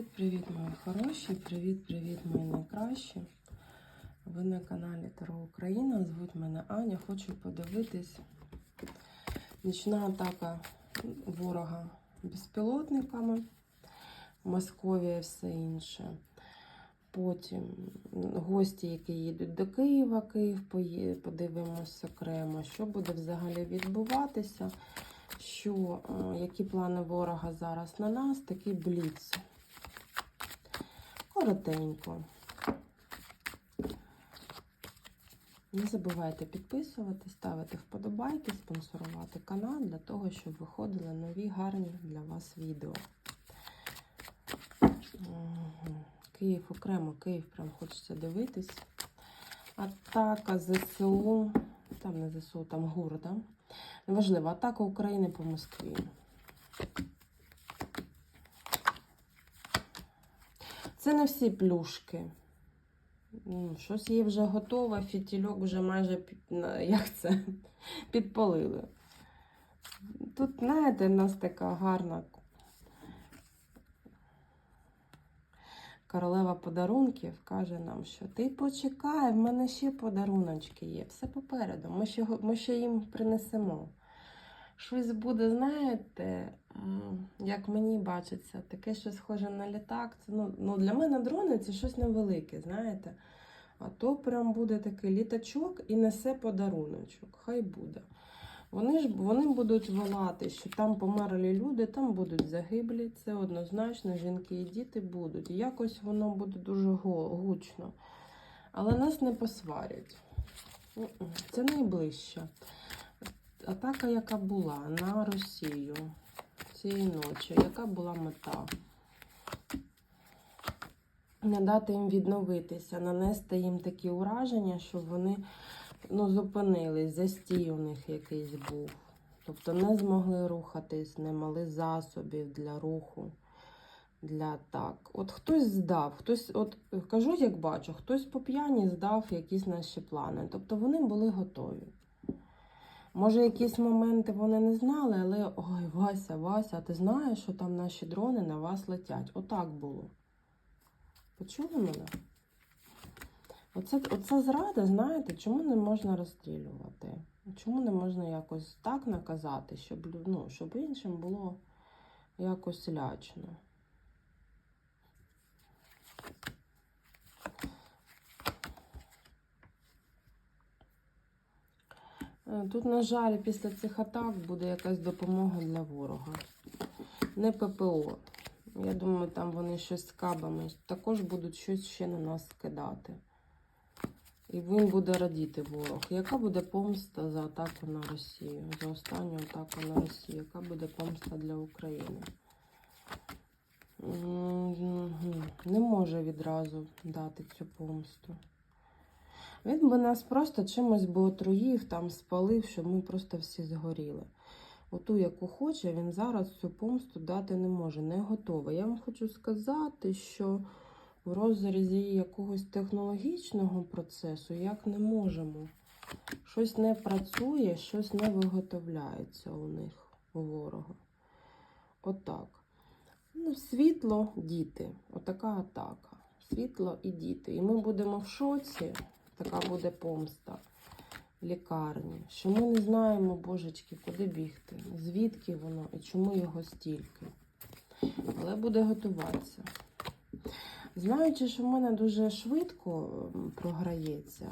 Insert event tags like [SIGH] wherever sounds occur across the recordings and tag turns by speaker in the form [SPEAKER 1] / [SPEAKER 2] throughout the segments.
[SPEAKER 1] Привіт, мої хороші, привіт-привіт, мої найкращі. Ви на каналі Таро Україна. Звуть мене Аня. Хочу подивитись. Нічна атака ворога безпілотниками, Московія і все інше. Потім гості, які їдуть до Києва, Київ подивимося окремо, що буде взагалі відбуватися, що, е, які плани ворога зараз на нас, такий бліц. Коротенько. Не забувайте підписувати, ставити вподобайки, спонсорувати канал для того, щоб виходили нові гарні для вас відео. Київ окремо, Київ прям хочеться дивитись. Атака ЗСУ, там не ЗСУ, там ГУР, да? Неважливо, атака України по Москві. Це не всі плюшки. Ну, Щось є вже готове, фітільок вже майже як це, [LAUGHS] підпалили. Тут, знаєте, в нас така гарна королева подарунків каже нам, що ти почекай, в мене ще подаруночки є. Все попереду. Ми ще, ми ще їм принесемо. Щось буде, знаєте, як мені бачиться, таке що схоже на літак. Це, ну, ну, для мене дрони це щось невелике, знаєте. А то прям буде такий літачок і несе подаруночок. Хай буде. Вони ж вони будуть волати, що там померли люди, там будуть загиблі. Це однозначно, жінки і діти будуть. Якось воно буде дуже гучно. Але нас не посварять. Це найближче. Атака, яка була на Росію цієї ночі, яка була мета? Не дати їм відновитися, нанести їм такі ураження, щоб вони ну, зупинились, застій у них якийсь був. Тобто не змогли рухатись, не мали засобів для руху, для атак. От хтось здав, хтось, от кажу, як бачу, хтось по п'яні здав якісь наші плани. Тобто вони були готові. Може, якісь моменти вони не знали, але ой, Вася, Вася, ти знаєш, що там наші дрони на вас летять? Отак було. Почули мене? Оце, оце зрада, знаєте, чому не можна розстрілювати? Чому не можна якось так наказати, щоб, ну, щоб іншим було якось лячно? Тут, на жаль, після цих атак буде якась допомога для ворога. Не ППО. Я думаю, там вони щось з кабами також будуть щось ще на нас скидати. І він буде радіти ворог. Яка буде помста за атаку на Росію? За останню атаку на Росію? Яка буде помста для України? Не може відразу дати цю помсту. Він би нас просто чимось би отруїв, там спалив, щоб ми просто всі згоріли. Оту, яку хоче, він зараз цю помсту дати не може, не готовий. Я вам хочу сказати, що в розрізі якогось технологічного процесу як не можемо. Щось не працює, щось не виготовляється у них, у ворога. Отак. Ну, світло, діти. Отака атака. Світло і діти. І ми будемо в шоці. Така буде помста в лікарні. Що ми не знаємо, божечки, куди бігти, звідки воно і чому його стільки. Але буде готуватися. Знаючи, що в мене дуже швидко програється,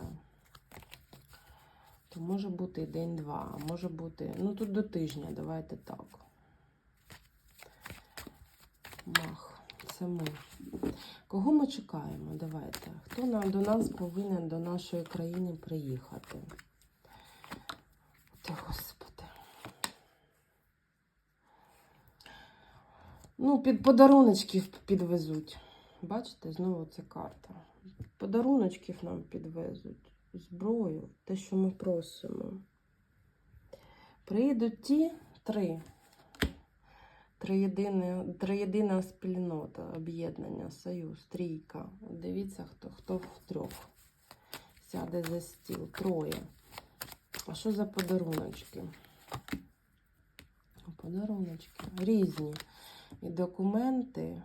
[SPEAKER 1] то може бути день-два, може бути. Ну тут до тижня, давайте так. Мах, це ми. Кого ми чекаємо? Давайте. Хто нам до нас повинен до нашої країни приїхати? Ти, Господи. Ну, під подаруночків підвезуть. Бачите, знову ця карта. Подаруночків нам підвезуть. Зброю, те, що ми просимо. Приїдуть ті три. Триєдина спільнота, об'єднання, союз, трійка. Дивіться, хто, хто в трьох сяде за стіл. Троє. А що за подаруночки? Подаруночки різні. І документи,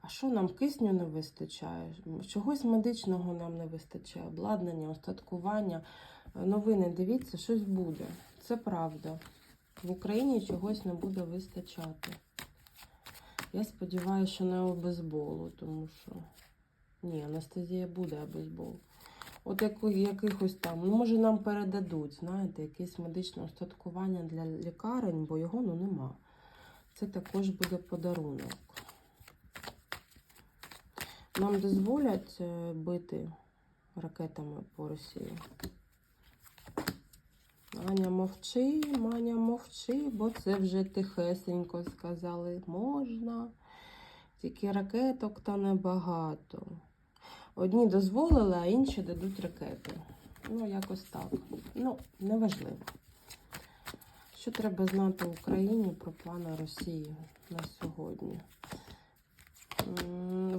[SPEAKER 1] А що нам кисню не вистачає? Чогось медичного нам не вистачає, обладнання, остаткування. Новини дивіться, щось буде. Це правда. В Україні чогось не буде вистачати. Я сподіваюся, що не обезболу, тому що ні, анестезія буде обезбол. От якихось там, ну може нам передадуть, знаєте, якесь медичне остаткування для лікарень, бо його ну нема. Це також буде подарунок. Нам дозволять е, бити ракетами по Росії. Аня, мовчи, Маня, мовчи, бо це вже тихесенько сказали. Можна. Тільки ракеток та небагато. Одні дозволили, а інші дадуть ракети. Ну, якось так. Ну, неважливо. Що треба знати Україні про плани Росії на сьогодні?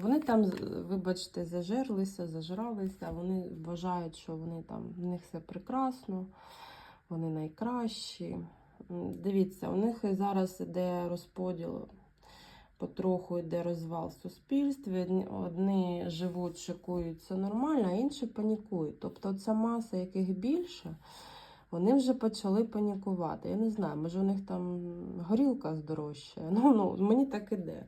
[SPEAKER 1] Вони там, вибачте, зажерлися, зажралися. Вони вважають, що вони там в них все прекрасно, вони найкращі. Дивіться, у них зараз іде розподіл, потроху йде розвал в суспільстві. Одні- живуть, шикуються нормально, а інші панікують. Тобто ця маса, яких більше, вони вже почали панікувати. Я не знаю, може у них там горілка здорожчає. [LAUGHS] Ну, ну мені так іде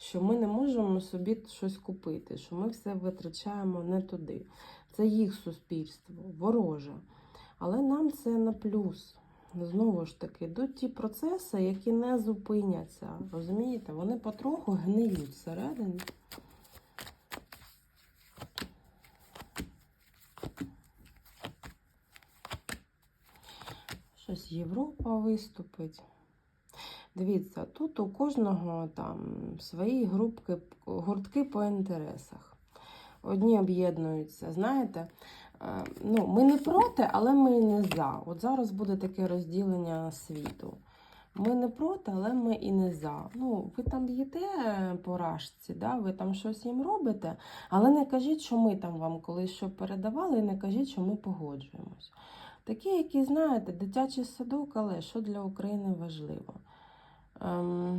[SPEAKER 1] що ми не можемо собі щось купити, що ми все витрачаємо не туди. Це їх суспільство, вороже. Але нам це на плюс. Знову ж таки, йдуть ті процеси, які не зупиняться. Розумієте, вони потроху гниють всередині. Щось Європа виступить. Дивіться, тут у кожного там свої групки, гуртки по інтересах. Одні об'єднуються, знаєте, ну, ми не проти, але ми і не за. От зараз буде таке розділення світу. Ми не проти, але ми і не за. Ну, ви там б'єте по рашці, да? ви там щось їм робите, але не кажіть, що ми там вам колись що передавали, і не кажіть, що ми погоджуємось. Такі, які, знаєте, дитячий садок, але що для України важливо. Ем,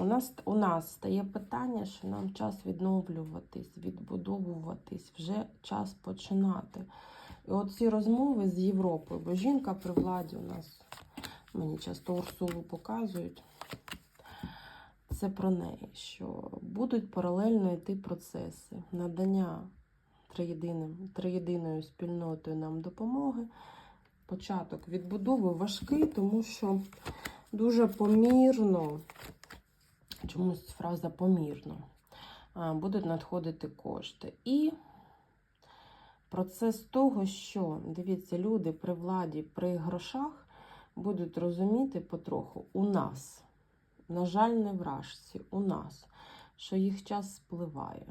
[SPEAKER 1] у, нас, у нас стає питання, що нам час відновлюватись, відбудовуватись, вже час починати. І от ці розмови з Європою, бо жінка при владі у нас, мені часто Урсулу показують, це про неї, що будуть паралельно йти процеси надання триєдиною спільнотою нам допомоги. Початок відбудови важкий, тому що дуже помірно, чомусь фраза помірно, будуть надходити кошти. І процес того, що, дивіться, люди при владі, при грошах будуть розуміти потроху у нас, на жаль, не вражці, у нас, що їх час спливає.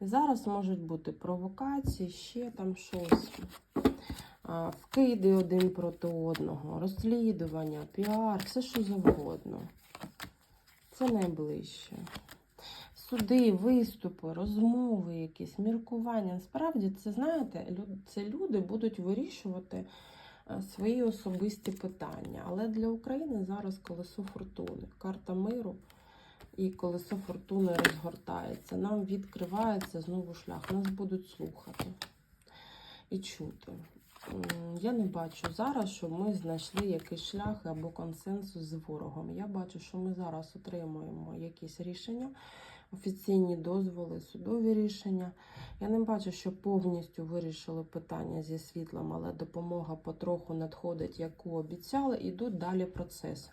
[SPEAKER 1] І зараз можуть бути провокації, ще там щось. Вкиди один проти одного, розслідування, піар, все що завгодно. Це найближче. Суди, виступи, розмови, якісь міркування. Насправді, це знаєте, це люди будуть вирішувати е, свої особисті питання. Але для України зараз колесо фортуни, карта миру і колесо фортуни розгортається. Нам відкривається знову шлях. Нас будуть слухати і чути. Я не бачу зараз, що ми знайшли якийсь шлях або консенсус з ворогом. Я бачу, що ми зараз отримуємо якісь рішення, офіційні дозволи, судові рішення. Я не бачу, що повністю вирішили питання зі світлом, але допомога потроху надходить, яку обіцяли, ідуть далі процеси.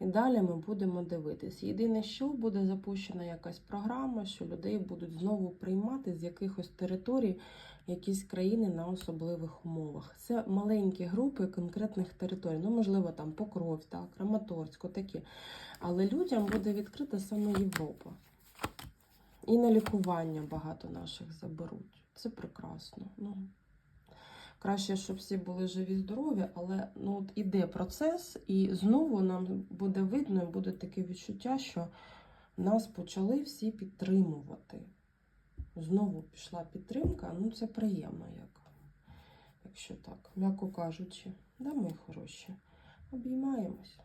[SPEAKER 1] І далі ми будемо дивитись. Єдине, що буде запущена якась програма, що людей будуть знову приймати з якихось територій, якісь країни на особливих умовах. Це маленькі групи конкретних територій. Ну, можливо, там Покров, так, Краматорськ, такі. Але людям буде відкрита саме Європа. І на лікування багато наших заберуть. Це прекрасно. Ну, краще, щоб всі були живі, здорові, але ну, от іде процес, і знову нам буде видно, буде таке відчуття, що нас почали всі підтримувати. Знову пішла підтримка, ну це приємно, як, якщо так, м'яко кажучи. Да, мої хороші, обіймаємось.